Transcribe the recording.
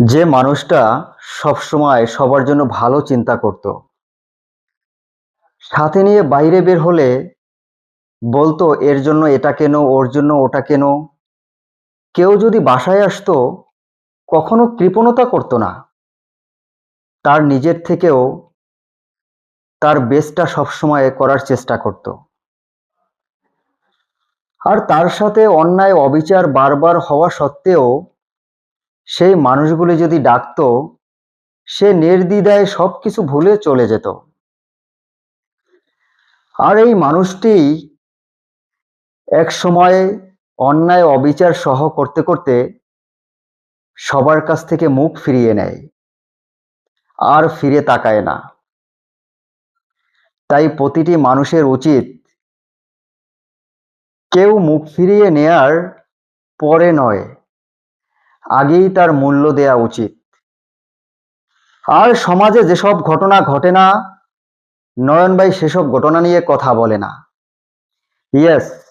যে মানুষটা সবসময় সবার জন্য ভালো চিন্তা করত। সাথে নিয়ে বাইরে বের হলে বলতো, এর জন্য এটা কেন, ওর জন্য ওটা কেন? কেউ যদি বাসায় আসতো, কখনো কৃপণতা করতো না। তার নিজের থেকেও তার বেস্টটা সবসময় করার চেষ্টা করত। আর তার সাথে অন্যায়, অবিচার বারবার হওয়া সত্ত্বেও সেই মানুষগুলি যদি ডাকতো, সে নির্দ্বিধায় সব কিছু ভুলে চলে যেত। আর এই মানুষটি এক সময় অন্যায়, অবিচার সহ করতে করতে সবার কাছ থেকে মুখ ফিরিয়ে নেয়, আর ফিরে তাকায় না। তাই প্রতিটি মানুষের উচিত কেউ মুখ ফিরিয়ে নেয়ার পরে নয় আগেই তার মূল্য দেয়া উচিত। আর সমাজে যেসব ঘটনা ঘটে না নয়নবাই সেসব ঘটনা নিয়ে কথা বলে না। ইয়েস